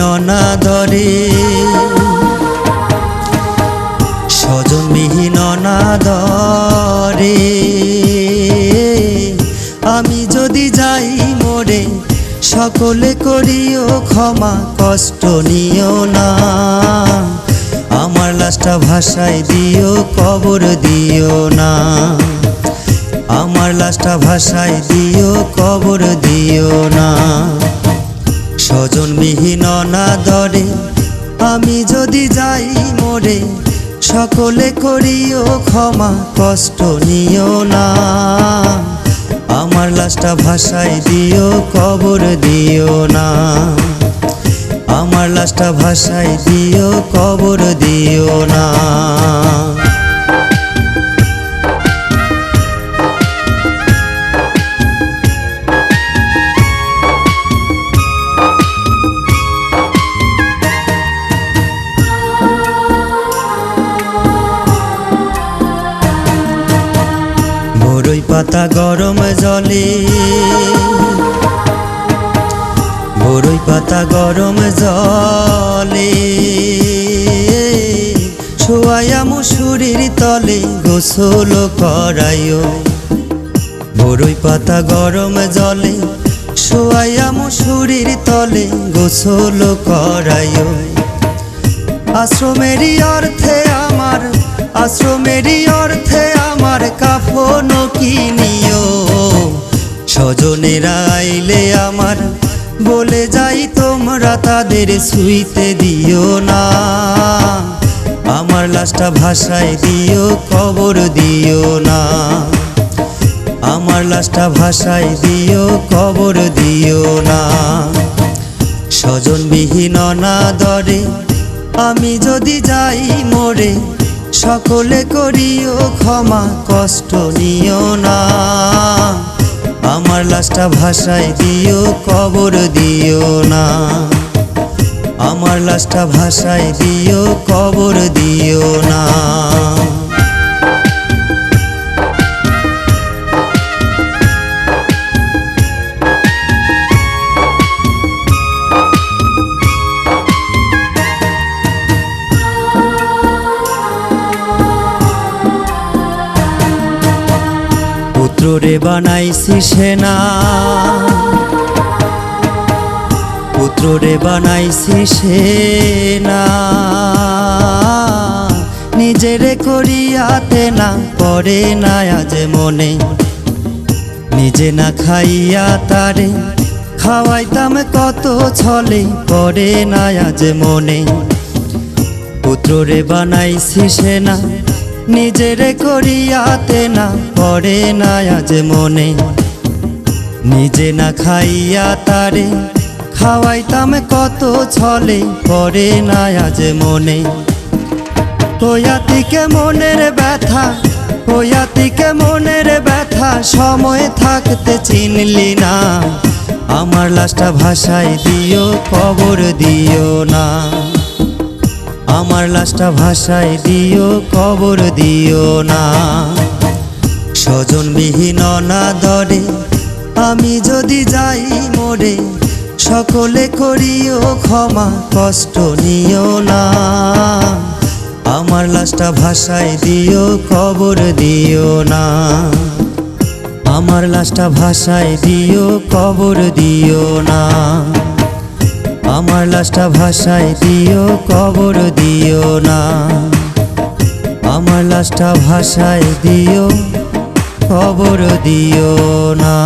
অনাদরে। স্বজনবিহীন অনাদরে। আমি যদি যাই মোরে, সকলে করিও ক্ষমা, কষ্ট নিও না। আমার লাশটা ভাষায় দিও, কবর দিও না। আমার লাশটা ভাষায় দিও, কবর দিও না। স্বজনবিহীন অনাদরে আমি যদি যাই মোরে, সকলে করিও ক্ষমা, কষ্ট নিও না। আমার লাশটা ভাষায় দিও, কবর দিও না। আমার লাশটা ভাষায় দিও, কবর দিও না। বরই পাতা গরম জলে। বরই পাতা গরম জলে। শোয়াইয়া মুসুরির তলে গোসল করাইও। বরই পাতা গরম জলে। শোয়াইয়া মুসুরির তলে গোসল করাইও। আশ্রমেরই অর্থে আমার, আশ্রমেরই অর্থে কিনিও স্বজনেরা আইলে আমার বলে যাই, তোমরা তাদের সুইতে দিও না। আমার লাশটা ভাষায় দিও, কবর দিও না। আমার লাশটা ভাষায় দিও, কবর দিও না। স্বজনবিহীন অনাদরে আমি যদি যাই মোরে সকলে করিও ক্ষমা, কষ্ট নিও না। আমার লাশটা ভাষায় দিও, কবর দিও না। আমার লাশটা ভাষায় দিও, কবর দিও পুত্ররে বানাইছি সেনা। পুত্ররে বানাইছি সেনা। নিজেরে করিয়াতে না পরে না আজ মনে। নিজে না খাইয়া তারে খাওয়াইতাম কত ছলে পরে না আজ মনে। পুত্ররে বানাইছি সেনা নিজেরে করিয়াতে না পড়ে না আজ মনে। নিজে না খাইয়া তারে খাওয়াইতাম কত ছলে, পড়ে না আজ মনে। কয়াতিকে মনের ব্যথা কয়াতিকে মনের ব্যথা, সময় থাকতে চিনলি না। আমার লাশটা ভাষায় দিও, কবর দিও না। আমার লাশটা ভাষায় দিও, কবর দিও না। স্বজনবিহীন অনাদরে আমি যদি যাই মোরে সকলে করিও ক্ষমা, কষ্ট নিও না। আমার লাশটা ভাষায় দিও, কবর দিও না। আমার লাশটা ভাষায় দিও, কবর দিও না। আমার লাশটা ভাষায় দিও কবর দিও না। আমার লাশটা ভাষায় দিও কবর দিও না।